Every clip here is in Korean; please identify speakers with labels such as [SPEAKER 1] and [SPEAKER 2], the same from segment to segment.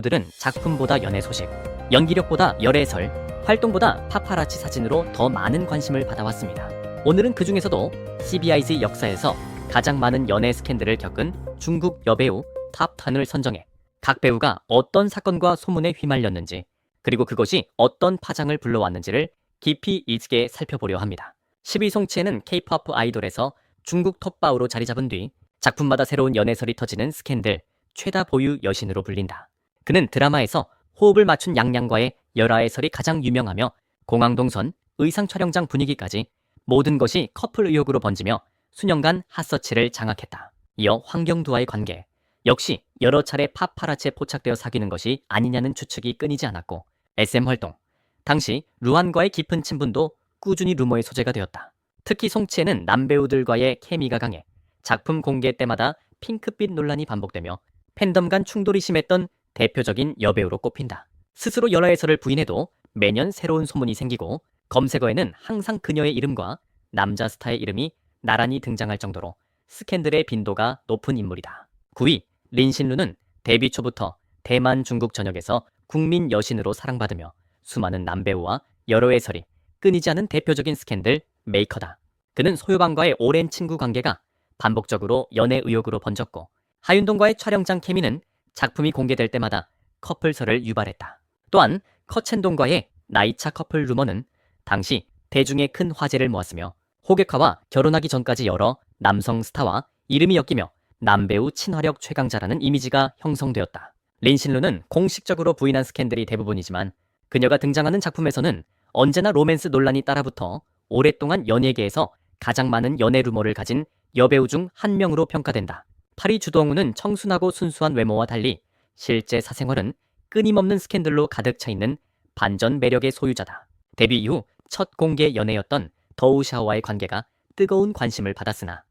[SPEAKER 1] 들은 작품보다 연애 소식, 연기력보다 열애 설, 활동보다 파파라치 사진으로 더 많은 관심을 받아왔습니다. 오늘은 그 중에서도 CBIZ 역사에서 가장 많은 연애 스캔들을 겪은 중국 여배우 탑10을 선정해 각 배우가 어떤 사건과 소문에 휘말렸는지 그리고 그것이 어떤 파장을 불러왔는지를 깊이 있게 살펴보려 합니다. 12송치에는 K-POP 아이돌에서 중국 톱바우로 자리 잡은 뒤 작품마다 새로운 연애설이 터지는 스캔들 최다 보유 여신으로 불린다. 그는 드라마에서 호흡을 맞춘 양양과의 열화의 설이 가장 유명하며 공항동선, 의상 촬영장 분위기까지 모든 것이 커플 의혹으로 번지며 수년간 핫서치를 장악했다. 이어 환경두와의 관계 역시 여러 차례 파파라치에 포착되어 사귀는 것이 아니냐는 추측이 끊이지 않았고 SM 활동 당시 루안과의 깊은 친분도 꾸준히 루머의 소재가 되었다. 특히 송치에는 남배우들과의 케미가 강해 작품 공개 때마다 핑크빛 논란이 반복되며 팬덤 간 충돌이 심했던 대표적인 여배우로 꼽힌다. 스스로 여러 해설을 부인해도 매년 새로운 소문이 생기고 검색어에는 항상 그녀의 이름과 남자 스타의 이름이 나란히 등장할 정도로 스캔들의 빈도가 높은 인물이다. 9위 린신루는 데뷔 초부터 대만 중국 전역에서 국민 여신으로 사랑받으며 수많은 남배우와 여러 해설이 끊이지 않은 대표적인 스캔들 메이커다. 그는 소유방과의 오랜 친구 관계가 반복적으로 연애 의혹으로 번졌고 하윤동과의 촬영장 케미는 작품이 공개될 때마다 커플설을 유발했다. 또한 커첸동과의 나이차 커플 루머는 당시 대중의 큰 화제를 모았으며 호객화와 결혼하기 전까지 여러 남성 스타와 이름이 엮이며 남배우 친화력 최강자라는 이미지가 형성되었다. 린신루는 공식적으로 부인한 스캔들이 대부분이지만 그녀가 등장하는 작품에서는 언제나 로맨스 논란이 따라붙어 오랫동안 연예계에서 가장 많은 연애 루머를 가진 여배우 중 한 명으로 평가된다. 파리 주동우는 청순하고 순수한 외모와 달리 실제 사생활은 끊임없는 스캔들로 가득 차 있는 반전 매력의 소유자다. 데뷔 이후 첫 공개 연애였던 더우샤와의 관계가 뜨거운 관심을 받았으나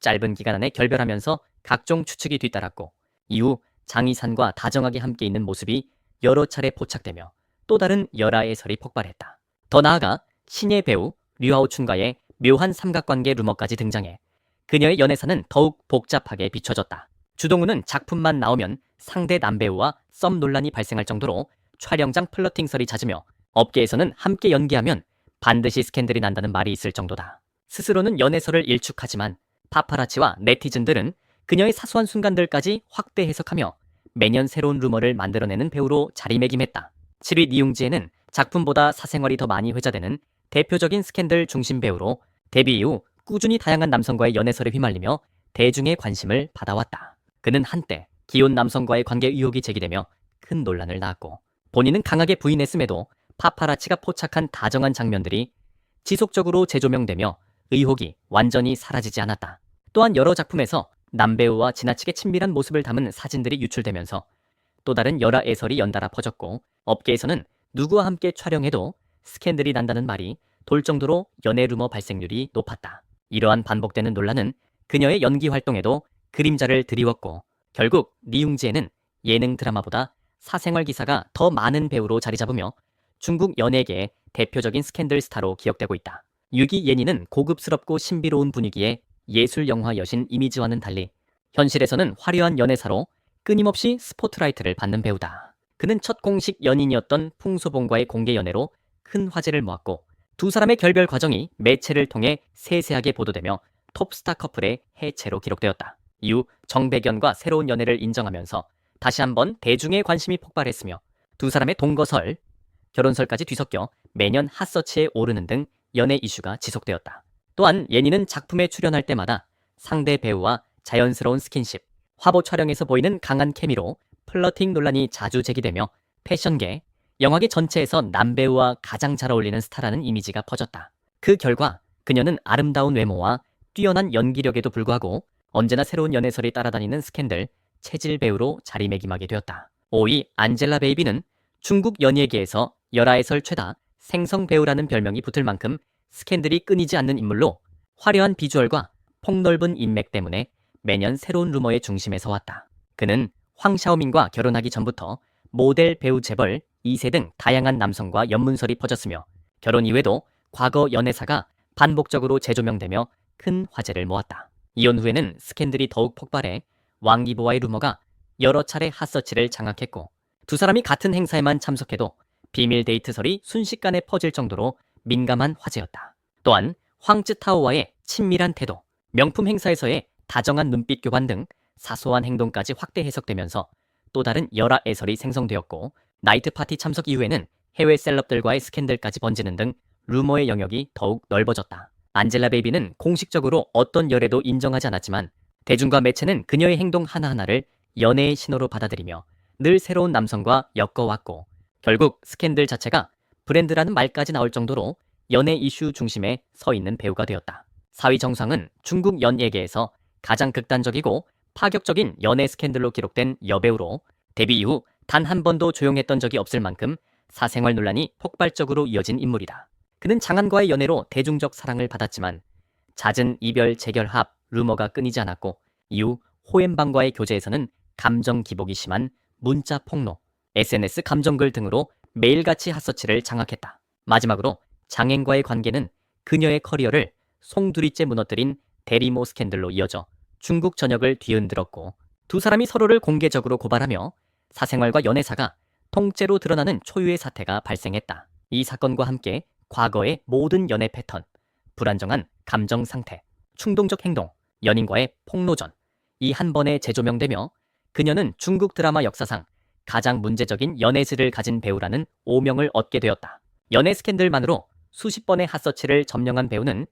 [SPEAKER 1] 짧은 기간 안에 결별하면서 각종 추측이 뒤따랐고 이후 장이산과 다정하게 함께 있는 모습이 여러 차례 포착되며 또 다른 열화의 설이 폭발했다. 더 나아가 신예 배우 류하오춘과의 묘한 삼각관계 루머까지 등장해 그녀의 연애사는 더욱 복잡하게 비춰졌다. 주동우는 작품만 나오면 상대 남배우와 썸 논란이 발생할 정도로 촬영장 플러팅설이 잦으며 업계에서는 함께 연기하면 반드시 스캔들이 난다는 말이 있을 정도다. 스스로는 연애설을 일축하지만 파파라치와 네티즌들은 그녀의 사소한 순간들까지 확대 해석하며 매년 새로운 루머를 만들어내는 배우로 자리매김했다. 7위 니웅지에는 작품보다 사생활이 더 많이 회자되는 대표적인 스캔들 중심 배우로 데뷔 이후 꾸준히 다양한 남성과의 연애설에 휘말리며 대중의 관심을 받아왔다. 그는 한때 기혼 남성과의 관계 의혹이 제기되며 큰 논란을 낳았고 본인은 강하게 부인했음에도 파파라치가 포착한 다정한 장면들이 지속적으로 재조명되며 의혹이 완전히 사라지지 않았다. 또한 여러 작품에서 남배우와 지나치게 친밀한 모습을 담은 사진들이 유출되면서 또 다른 열화 애설이 연달아 퍼졌고 업계에서는 누구와 함께 촬영해도 스캔들이 난다는 말이 돌 정도로 연애 루머 발생률이 높았다. 이러한 반복되는 논란은 그녀의 연기 활동에도 그림자를 드리웠고 결국 니웅지에는 예능 드라마보다 사생활 기사가 더 많은 배우로 자리 잡으며 중국 연예계의 대표적인 스캔들 스타로 기억되고 있다. 유기 예니는 고급스럽고 신비로운 분위기의 예술 영화 여신 이미지와는 달리 현실에서는 화려한 연애사로 끊임없이 스포트라이트를 받는 배우다. 그는 첫 공식 연인이었던 풍소봉과의 공개 연애로 큰 화제를 모았고 두 사람의 결별 과정이 매체를 통해 세세하게 보도되며 톱스타 커플의 해체로 기록되었다. 이후 정백연과 새로운 연애를 인정하면서 다시 한번 대중의 관심이 폭발했으며 두 사람의 동거설, 결혼설까지 뒤섞여 매년 핫서치에 오르는 등 연애 이슈가 지속되었다. 또한 예니는 작품에 출연할 때마다 상대 배우와 자연스러운 스킨십, 화보 촬영에서 보이는 강한 케미로 플러팅 논란이 자주 제기되며 패션계, 영화계 전체에서 남배우와 가장 잘 어울리는 스타라는 이미지가 퍼졌다. 그 결과 그녀는 아름다운 외모와 뛰어난 연기력에도 불구하고 언제나 새로운 연애설이 따라다니는 스캔들, 체질 배우로 자리매김하게 되었다. 5위 안젤라 베이비는 중국 연예계에서 열아해설 최다 생성 배우라는 별명이 붙을 만큼 스캔들이 끊이지 않는 인물로 화려한 비주얼과 폭넓은 인맥 때문에 매년 새로운 루머의 중심에 서 왔다. 그는 황샤오민과 결혼하기 전부터 모델, 배우, 재벌, 2세 등 다양한 남성과 연문설이 퍼졌으며 결혼 이후에도 과거 연애사가 반복적으로 재조명되며 큰 화제를 모았다. 이혼 후에는 스캔들이 더욱 폭발해 왕기보와의 루머가 여러 차례 핫서치를 장악했고 두 사람이 같은 행사에만 참석해도 비밀 데이트설이 순식간에 퍼질 정도로 민감한 화제였다. 또한 황쯔타오와의 친밀한 태도, 명품 행사에서의 다정한 눈빛 교환 등 사소한 행동까지 확대 해석되면서 또 다른 열화 애설이 생성되었고 나이트 파티 참석 이후에는 해외 셀럽들과의 스캔들까지 번지는 등 루머의 영역이 더욱 넓어졌다. 안젤라 베이비는 공식적으로 어떤 열애도 인정하지 않았지만 대중과 매체는 그녀의 행동 하나하나를 연애의 신호로 받아들이며 늘 새로운 남성과 엮어왔고 결국 스캔들 자체가 브랜드라는 말까지 나올 정도로 연애 이슈 중심에 서 있는 배우가 되었다. 사위 정상은 중국 연예계에서 가장 극단적이고 파격적인 연애 스캔들로 기록된 여배우로 데뷔 이후 단 한 번도 조용했던 적이 없을 만큼 사생활 논란이 폭발적으로 이어진 인물이다. 그는 장한과의 연애로 대중적 사랑을 받았지만 잦은 이별 재결합 루머가 끊이지 않았고 이후 호엠방과의 교제에서는 감정 기복이 심한 문자 폭로, SNS 감정글 등으로 매일같이 핫서치를 장악했다. 마지막으로 장앤과의 관계는 그녀의 커리어를 송두리째 무너뜨린 대리모 스캔들로 이어져 중국 전역을 뒤흔들었고 두 사람이 서로를 공개적으로 고발하며 사생활과 연애사가 통째로 드러나는 초유의 사태가 발생했다. 이 사건과 함께 과거의 모든 연애 패턴, 불안정한 감정 상태, 충동적 행동, 연인과의 폭로전, 이 한 번에 재조명되며 그녀는 중국 드라마 역사상 가장 문제적인 연애질을 가진 배우라는 오명을 얻게 되었다. 연애 스캔들만으로 수십 번의 핫서치를 점령한 배우는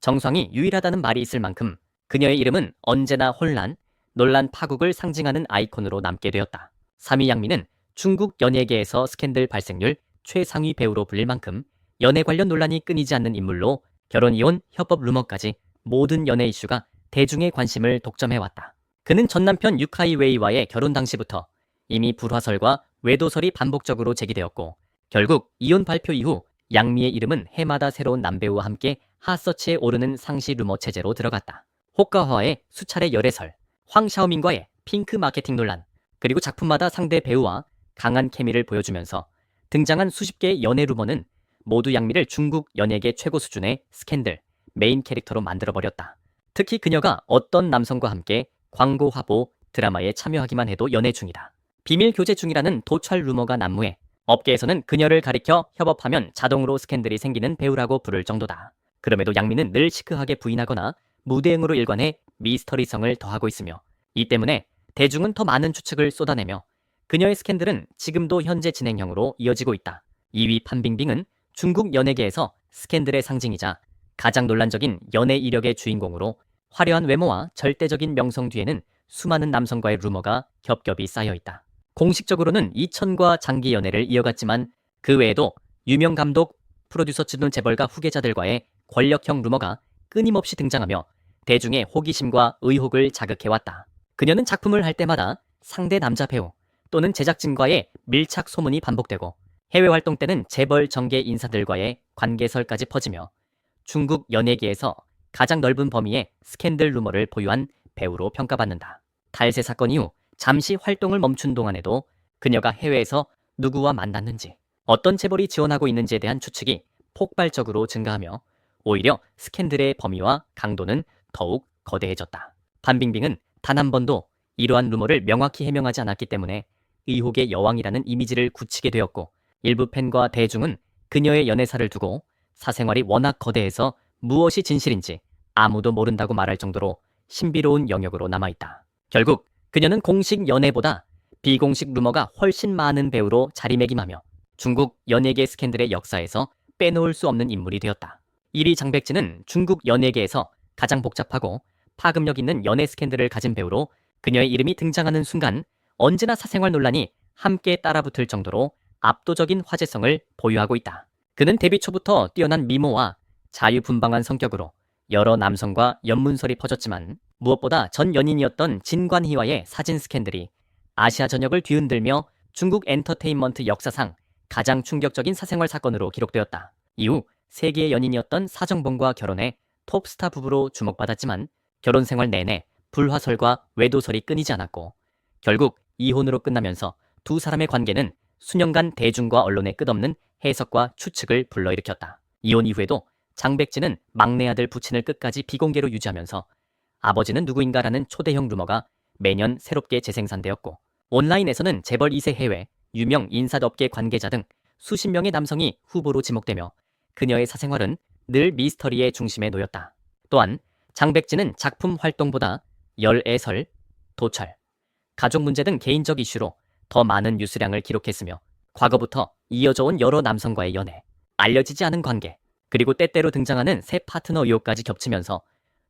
[SPEAKER 1] 정성이 유일하다는 말이 있을 만큼 그녀의 이름은 언제나 혼란, 논란 파국을 상징하는 아이콘으로 남게 되었다. 3위 양미는 중국 연예계에서 스캔들 발생률 최상위 배우로 불릴 만큼 연애 관련 논란이 끊이지 않는 인물로 결혼 이혼, 협업 루머까지 모든 연애 이슈가 대중의 관심을 독점해왔다. 그는 전 남편 유카이 웨이와의 결혼 당시부터 이미 불화설과 외도설이 반복적으로 제기되었고 결국 이혼 발표 이후 양미의 이름은 해마다 새로운 남배우와 함께 핫서치에 오르는 상시 루머 체제로 들어갔다. 호가화의 수차례 열애설, 황샤오민과의 핑크 마케팅 논란, 그리고 작품마다 상대 배우와 강한 케미를 보여주면서 등장한 수십 개의 연애 루머는 모두 양미를 중국 연예계 최고 수준의 스캔들, 메인 캐릭터로 만들어버렸다. 특히 그녀가 어떤 남성과 함께 광고 화보, 드라마에 참여하기만 해도 연애 중이다. 비밀 교제 중이라는 도찰 루머가 난무해 업계에서는 그녀를 가리켜 협업하면 자동으로 스캔들이 생기는 배우라고 부를 정도다. 그럼에도 양미는 늘 시크하게 부인하거나 무대응으로 일관해 미스터리성을 더하고 있으며 이 때문에 대중은 더 많은 추측을 쏟아내며 그녀의 스캔들은 지금도 현재 진행형으로 이어지고 있다. 2위 판빙빙은 중국 연예계에서 스캔들의 상징이자 가장 논란적인 연애 이력의 주인공으로 화려한 외모와 절대적인 명성 뒤에는 수많은 남성과의 루머가 겹겹이 쌓여 있다. 공식적으로는 이천과 장기 연애를 이어갔지만 그 외에도 유명 감독, 프로듀서 즈눈 재벌가 후계자들과의 권력형 루머가 끊임없이 등장하며 대중의 호기심과 의혹을 자극해왔다. 그녀는 작품을 할 때마다 상대 남자 배우 또는 제작진과의 밀착 소문이 반복되고 해외 활동 때는 재벌 정계 인사들과의 관계설까지 퍼지며 중국 연예계에서 가장 넓은 범위의 스캔들 루머를 보유한 배우로 평가받는다. 탈세 사건 이후 잠시 활동을 멈춘 동안에도 그녀가 해외에서 누구와 만났는지, 어떤 재벌이 지원하고 있는지에 대한 추측이 폭발적으로 증가하며 오히려 스캔들의 범위와 강도는 더욱 거대해졌다. 판빙빙은 단 한 번도 이러한 루머를 명확히 해명하지 않았기 때문에 의혹의 여왕이라는 이미지를 굳히게 되었고 일부 팬과 대중은 그녀의 연애사를 두고 사생활이 워낙 거대해서 무엇이 진실인지 아무도 모른다고 말할 정도로 신비로운 영역으로 남아있다. 결국 그녀는 공식 연애보다 비공식 루머가 훨씬 많은 배우로 자리매김하며 중국 연예계 스캔들의 역사에서 빼놓을 수 없는 인물이 되었다. 1위 장백진은 중국 연예계에서 가장 복잡하고 파급력 있는 연애 스캔들을 가진 배우로 그녀의 이름이 등장하는 순간 언제나 사생활 논란이 함께 따라붙을 정도로 압도적인 화제성을 보유하고 있다. 그는 데뷔 초부터 뛰어난 미모와 자유분방한 성격으로 여러 남성과 연문설이 퍼졌지만 무엇보다 전 연인이었던 진관희와의 사진 스캔들이 아시아 전역을 뒤흔들며 중국 엔터테인먼트 역사상 가장 충격적인 사생활 사건으로 기록되었다. 이후 세계의 연인이었던 사정봉과 결혼해 톱스타 부부로 주목받았지만 결혼 생활 내내 불화설과 외도설이 끊이지 않았고 결국 이혼으로 끝나면서 두 사람의 관계는 수년간 대중과 언론의 끝없는 해석과 추측을 불러일으켰다. 이혼 이후에도 장백진은 막내 아들 부친을 끝까지 비공개로 유지하면서 아버지는 누구인가라는 초대형 루머가 매년 새롭게 재생산되었고 온라인에서는 재벌 2세 해외, 유명 인사업계 관계자 등 수십 명의 남성이 후보로 지목되며 그녀의 사생활은 늘 미스터리의 중심에 놓였다. 또한 장백진은 작품 활동보다 열애설, 도철, 가족 문제 등 개인적 이슈로 더 많은 뉴스량을 기록했으며 과거부터 이어져 온 여러 남성과의 연애, 알려지지 않은 관계, 그리고 때때로 등장하는 새 파트너 의혹까지 겹치면서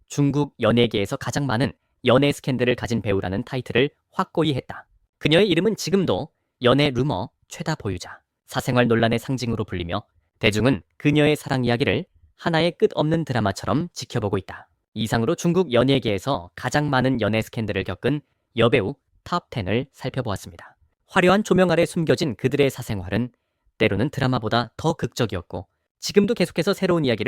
[SPEAKER 1] 중국 연예계에서 가장 많은 연애 스캔들을 가진 배우라는 타이틀을 확고히 했다. 그녀의 이름은 지금도 연애 루머 최다 보유자, 사생활 논란의 상징으로 불리며 대중은 그녀의 사랑 이야기를 하나의 끝없는 드라마처럼 지켜보고 있다. 이상으로 중국 연예계에서 가장 많은 연애 스캔들을 겪은 여배우 탑 10을 살펴보았습니다. 화려한 조명 아래 숨겨진 그들의 사생활은 때로는 드라마보다 더 극적이었고 지금도 계속해서 새로운 이야기를